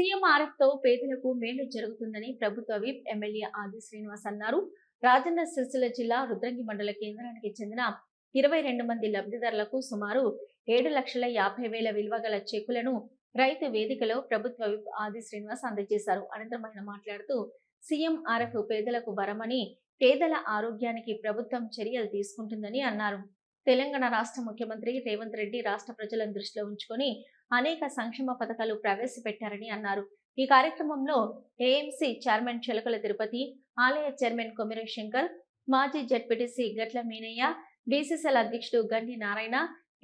సీఎంఆర్ఎఫ్తో పేదలకు మేలు జరుగుతుందని ప్రభుత్వ విప్ ఎమ్మెల్యే ఆది శ్రీనివాస్ అన్నారు. రాజన్న సిరిసిల్ల జిల్లా రుద్రంగి మండల కేంద్రానికి చెందిన ఇరవై రెండు మంది లబ్ధిదారులకు సుమారు ఏడు లక్షల యాభై వేల విలువ గల చెక్కులను రైతు వేదికలో ప్రభుత్వ విప్ ఆది శ్రీనివాస్ అందజేశారు. అనంతరం ఆయన మాట్లాడుతూ సీఎంఆర్ఎఫ్ పేదలకు వరమని పేదల ఆరోగ్యానికి ప్రభుత్వం చర్యలు తీసుకుంటుందని అన్నారు. తెలంగాణ రాష్ట్ర ముఖ్యమంత్రి రేవంత్ రెడ్డి రాష్ట్ర ప్రజలను దృష్టిలో ఉంచుకొని అనేక సంక్షేమ పథకాలు ప్రవేశపెట్టారని అన్నారు. ఈ కార్యక్రమంలో ఏఎంసీ చైర్మన్ చెలకల తిరుపతి ఆలయ చైర్మన్ కొమిర శంకర్ మాజీ జడ్పీటీసీ గట్ల మీనయ్య బీసీసీఎల్ అధ్యక్షుడు గండి నారాయణ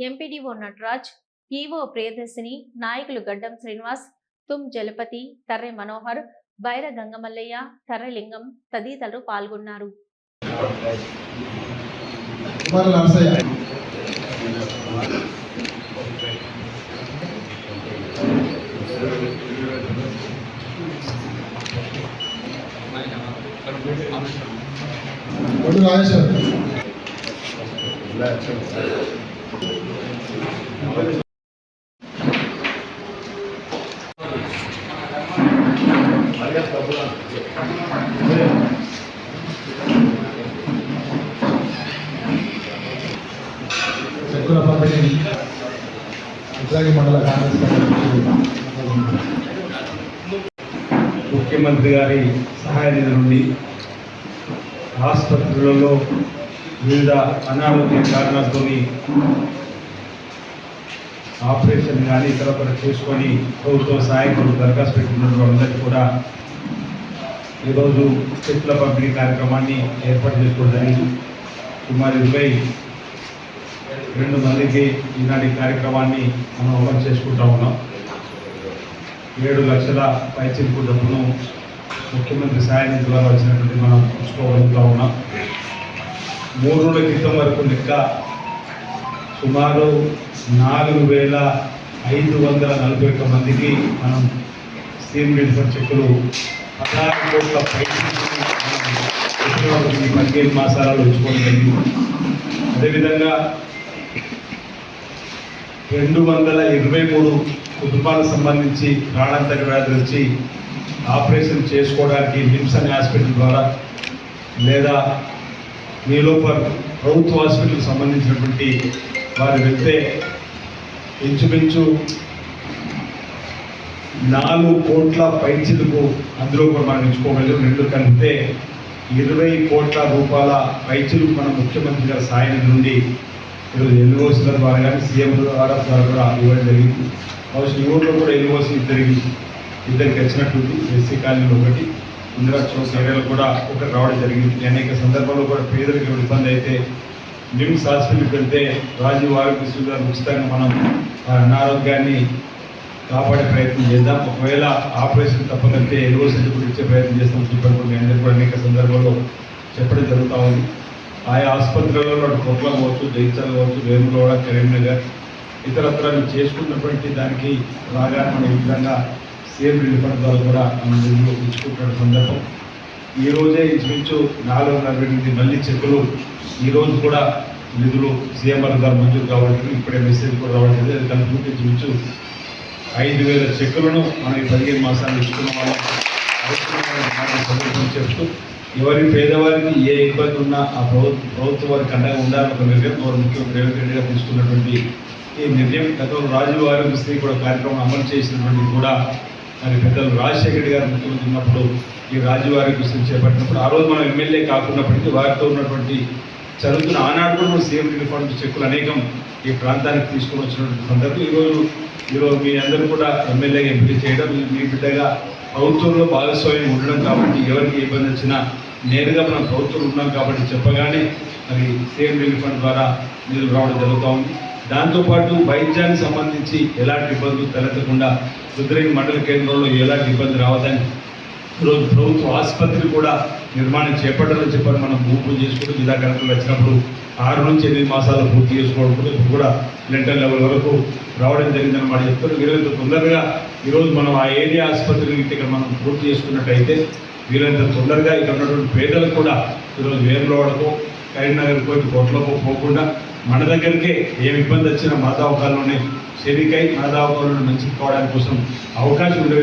ఎంపీడీఓ నటరాజ్ ఈవో ప్రియదర్శిని నాయకులు గడ్డం శ్రీనివాస్ తుమ్ జలపతి తర్రె మనోహర్ బైర గంగమల్లయ్య తర్రెలింగం తదితరులు పాల్గొన్నారు. కుమార ఒడ్డు రాజేశ్వర్. చెక్కుల పంపిణీ. విశాఖ మండల కాంగ్రెస్ ముఖ్యమంత్రి గారి సహాయ నిధి నుండి ఆసుపత్రులలో వివిధ అనారోగ్య కారణాలతో ఆపరేషన్ కానీ ఇతర చేసుకొని ప్రభుత్వ సహాయకులు దరఖాస్తు పెట్టుకున్న వాళ్ళందరికీ కూడా ఈరోజు చెట్ల పంపిణీ కార్యక్రమాన్ని ఏర్పాటు చేసుకోవడం జరిగింది. సుమారు ఇరవై రెండు మందికి ఈనాటి కార్యక్రమాన్ని మనం అమలు చేసుకుంటా ఉన్నాం. ఏడు లక్షల పైచిలుకు డబ్బును ముఖ్యమంత్రి సాయం ద్వారా వచ్చినటువంటి మనం ఉంచుకోగలుగుతా ఉన్నాం మూడు రోజుల క్రితం వరకు లెక్క సుమారు నాలుగు వేల ఐదు వందల నలభై ఒక్క మందికి మనం స్కీమ్ వెల్ఫేర్ చెక్కులు పదహారు కోట్ల పైకి పదిహేను మాసాలలో ఉంచుకోవడం జరిగింది. అదేవిధంగా రెండు వందల ఇరవై మూడు కుటుంబాలకు సంబంధించి ప్రాణాంతక వ్యాధులు వచ్చి ఆపరేషన్ చేసుకోవడానికి నిమ్స్ అనే హాస్పిటల్ ద్వారా లేదా నీలోపర్ ప్రభుత్వ హాస్పిటల్కి సంబంధించినటువంటి వారు వెళ్తే ఇంచుమించు నాలుగు కోట్ల పైచిలకు అందులో కూడా మనం ఎంచుకోగలిగాం. రెండు కంటే ఇరవై కోట్ల రూపాయల పైచిలకు మన ముఖ్యమంత్రి గారి సాయం నుండి ఈరోజు ఎన్ఓసీల ద్వారా కానీ సీఎం ద్వారా ద్వారా కూడా ఇవ్వడం జరిగింది. బహుశా ఈ ఊళ్ళో కూడా ఎన్ఓసి ఇద్దరికి ఇద్దరికి వచ్చినట్టుంది ఎస్సీ కాలనీలో ఒకటి ఇందిరా చౌక్ ఏరియాలో కూడా ఒకటి రావడం జరిగింది. అనేక సందర్భాల్లో కూడా పేదలకు ఇబ్బంది అయితే నిమ్స్ హాస్పిటల్కి వెళ్తే రాజీవ్ ఆరోగ్య గారు ఉచితంగా మనం అనారోగ్యాన్ని కాపాడే ప్రయత్నం చేద్దాం. ఒకవేళ ఆపరేషన్ తప్పదంటే ఎన్ఓసీలు కూడా ఇచ్చే ప్రయత్నం చేస్తాం చెప్పడం కూడా కూడా అనేక సందర్భాల్లో చెప్పడం జరుగుతూ ఉంది. ఆయా ఆసుపత్రులలో అటు కొట్ల కావచ్చు జైత్యాల కావచ్చు వేములవాడ కరీంనగర్ ఇతరత్ర చేసుకున్నటువంటి దానికి రాగా మనం ఈ విధంగా సీఎం రిలీఫ్ ఫండ్ ద్వారా కూడా మనం నిధులు ఇచ్చుకుంటున్న సందర్భం. ఈ రోజే ఇంచుమించు నాలుగు వందల నలభై ఎనిమిది మళ్ళీ చెక్కులు ఈరోజు కూడా నిధులు సీఎం ద్వారా మంజూరు కావట్లేదు ఇప్పుడే మెసేజ్ కూడా రావట్లేదు అది కలుపుకుంటే ఇంచుమించు ఐదు వేల చెక్కులను మనం ఈ పదిహేను మాసాలు ఇచ్చుకున్న వాళ్ళం. సందర్భం చెప్తూ ఎవరి పేదవారికి ఏ ఇబ్బంది ఉన్నా ఆ ప్రభుత్వ ప్రభుత్వం వారికి అండగా ఉండాలని ఒక నిర్ణయం గౌరవ ముఖ్యమంత్రి రేవంత్ రెడ్డి గారు తీసుకున్నటువంటి ఈ నిర్ణయం గతంలో రాజీవ్ ఆరోగ్యశ్రీ కూడా కార్యక్రమం అమలు చేసినటువంటి కూడా మరి పెద్దలు రాజశేఖర్ గారు ముఖ్యమంత్రి ఉన్నప్పుడు ఈ రాజీవ్ ఆరోగ్యశ్రీ చేపట్టినప్పుడు ఆ రోజు మనం ఎమ్మెల్యే కాకున్నప్పటికీ వారితో ఉన్నటువంటి చదువుతున్న ఆనాడు కూడా మనం సీఎం రిఫార్మ్స్ చెక్కులు అనేకం ఈ ప్రాంతానికి తీసుకుని వచ్చినటువంటి సందర్భం. ఈరోజు ఈరోజు మీ అందరూ కూడా ఎమ్మెల్యేగా ఎంపిక చేయడం మీ- బిడ్డగా ప్రభుత్వంలో భాగస్వామ్యం ఉండడం కాబట్టి ఎవరికి ఇబ్బంది వచ్చినా నేరుగా మనం ప్రభుత్వంలో ఉన్నాం కాబట్టి చెప్పగానే మరి సీఎం రిలీఫ్ ఫండ్ ద్వారా నిధులు రావడం జరుగుతూ ఉంది. దాంతోపాటు వైద్యానికి సంబంధించి ఎలాంటి ఇబ్బందులు తలెత్తకుండా రుద్రేణి మండల కేంద్రంలో ఎలాంటి ఇబ్బంది రావద్దని ఈరోజు ప్రభుత్వ ఆసుపత్రి కూడా నిర్మాణం చేపట్టాలని చెప్పని మనం భూమి చేసుకుంటూ జిల్లా కలెక్టర్లు వచ్చినప్పుడు ఆరు నుంచి ఎనిమిది మాసాలు పూర్తి చేసుకోవడం కూడా ఇప్పుడు కూడా లెంటర్ లెవెల్ వరకు రావడం జరిగిందన్నమాట చెప్తారు వీలైనంత తొందరగా ఈరోజు మనం ఆ ఏరియా ఆసుపత్రిని ఇక్కడ మనం పూర్తి చేసుకున్నట్టయితే వీలైనంత తొందరగా ఇక్కడ ఉన్నటువంటి పేదలకు కూడా ఈరోజు వేములవాడకు కరీంనగర్ పోయి కోట్లకు పోకుండా మన దగ్గరికే ఏమి ఇబ్బంది వచ్చినా మన దావకాల్లోనే చేరికై మన దావకాల్లోనే మంచిగా కావడానికి కోసం అవకాశం ఉండే